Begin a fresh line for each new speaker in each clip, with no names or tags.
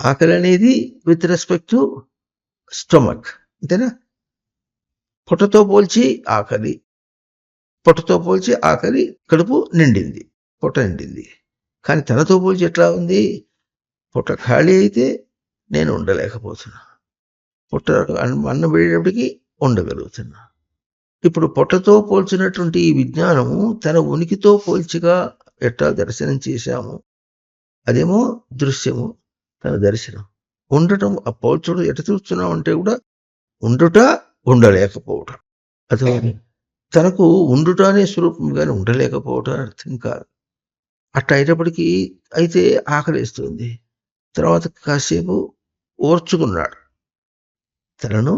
ఆకలి అనేది with respect to stomach అంతేనా? పొట్టతో పోల్చి ఆకలి పొట్టతో పోల్చి ఆకలి కడుపు నిండింది పొట్ట నిండింది. కానీ తనతో పోల్చి ఎట్లా ఉంది? పొట్ట ఖాళీ అయితే నేను ఉండలేకపోతున్నా. పొట్ట అన్నం వెళ్ళేటప్పటికి ఉండగలుగుతున్నా. ఇప్పుడు పొట్టతో పోల్చినటువంటి ఈ విజ్ఞానము తన ఉనికితో పోల్చిగా ఎట్లా దర్శనం చేశాము? అదేమో దృశ్యము. తన దర్శనం. ఉండటం ఆ పోల్చడం ఎట చూస్తున్నాం అంటే కూడా ఉండుట ఉండలేకపోవటం. అదో తనకు ఉండుట అనే స్వరూపం కానీ ఉండలేకపోవటం అని అర్థం కాదు. అట్లా అయినప్పటికీ అయితే ఆకలిస్తుంది. తర్వాత కాసేపు ఓర్చుకున్నాడు. తనను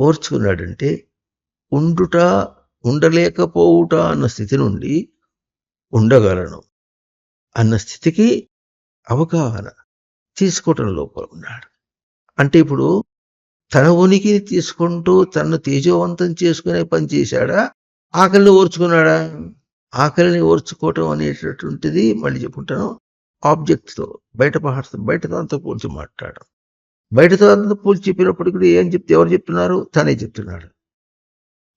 ఓర్చుకున్నాడంటే ఉండుట ఉండలేకపోవుట అన్న స్థితి నుండి ఉండగలను అన్న స్థితికి అవగాహన. తీసుకోవటం లోపల ఉన్నాడు. అంటే ఇప్పుడు తన ఉనికిని తీసుకుంటూ తనను తేజోవంతం చేసుకునే పని చేశాడా? ఆకలిని ఓర్చుకున్నాడా? ఆకలిని ఓర్చుకోవటం అనేటటువంటిది మళ్ళీ చెప్పుకుంటాను. ఆబ్జెక్ట్తో బయట పహార్త బయట పోల్చి మాట్లాడడం బయట పోల్చి చెప్పినప్పుడు కూడా ఏం చెప్తే ఎవరు చెప్తున్నారు? తనే చెప్తున్నాడు.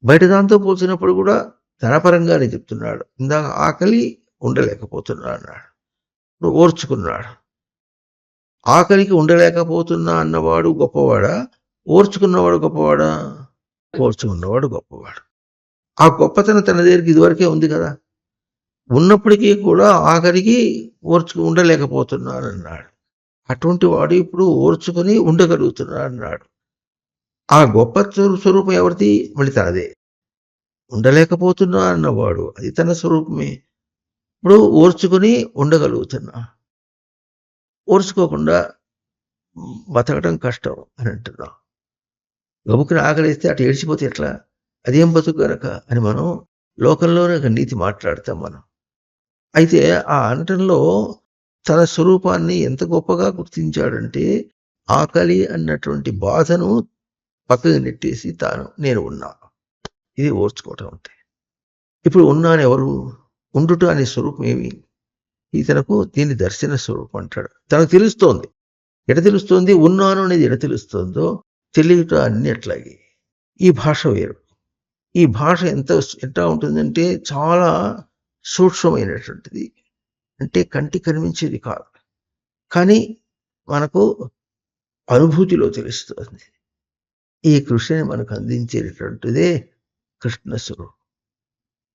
బయట దాంతో పోల్చినప్పుడు కూడా తన పరంగానే చెప్తున్నాడు. ఇందాక ఆకలి ఉండలేకపోతున్నా అన్నాడు. ఓర్చుకున్నాడు. ఆకలికి ఉండలేకపోతున్నా అన్నవాడు గొప్పవాడా? ఓర్చుకున్నవాడు గొప్పవాడా? ఓర్చుకున్నవాడు గొప్పవాడు. ఆ గొప్పతనం తన దగ్గరికి ఇదివరకే ఉంది కదా. ఉన్నప్పటికీ కూడా ఆఖరికి ఓర్చుకు ఉండలేకపోతున్నాను అన్నాడు అటువంటి వాడు ఇప్పుడు ఓర్చుకుని ఉండగలుగుతున్నాడు అన్నాడు ఆ గొప్ప స్వరూపం ఎవరిది? మళ్ళీ తనదే. ఉండలేకపోతున్నా అన్నవాడు. అది తన స్వరూపమే. ఇప్పుడు ఓర్చుకుని ఉండగలుగుతున్నా. ఓర్చుకోకుండా బతకడం కష్టం అని అంటున్నాం. గబుకుని ఆకలిస్తే అటు ఏడ్చిపోతే ఎట్లా? అదేం బతుకు గనక అని మనం లోకంలోనే ఒక నీతి మాట్లాడతాం మనం. అయితే ఆ అనటంలో తన స్వరూపాన్ని ఎంత గొప్పగా గుర్తించాడంటే ఆకలి అన్నటువంటి బాధను పక్కకి నెట్టేసి తాను నేను ఉన్నా. ఇది ఓర్చుకోవటం అంటే. ఇప్పుడు ఉన్నాను ఎవరు? ఉండుట అనే స్వరూపం ఏమి? ఇతనకు దీన్ని దర్శన స్వరూపం అంటాడు. తనకు తెలుస్తోంది. ఎట తెలుస్తోంది? ఉన్నాను అనేది ఎట తెలుస్తోందో తెలియట అన్ని అట్లాగే. ఈ భాష వేరు. ఈ భాష ఎంత ఎట్లా ఉంటుందంటే చాలా సూక్ష్మమైనటువంటిది. అంటే కంటి కనిపించేది కాదు. కానీ మనకు అనుభూతిలో తెలుస్తుంది. ఈ కృషిని మనకు అందించేటటువంటిదే కృష్ణ స్వరూపం.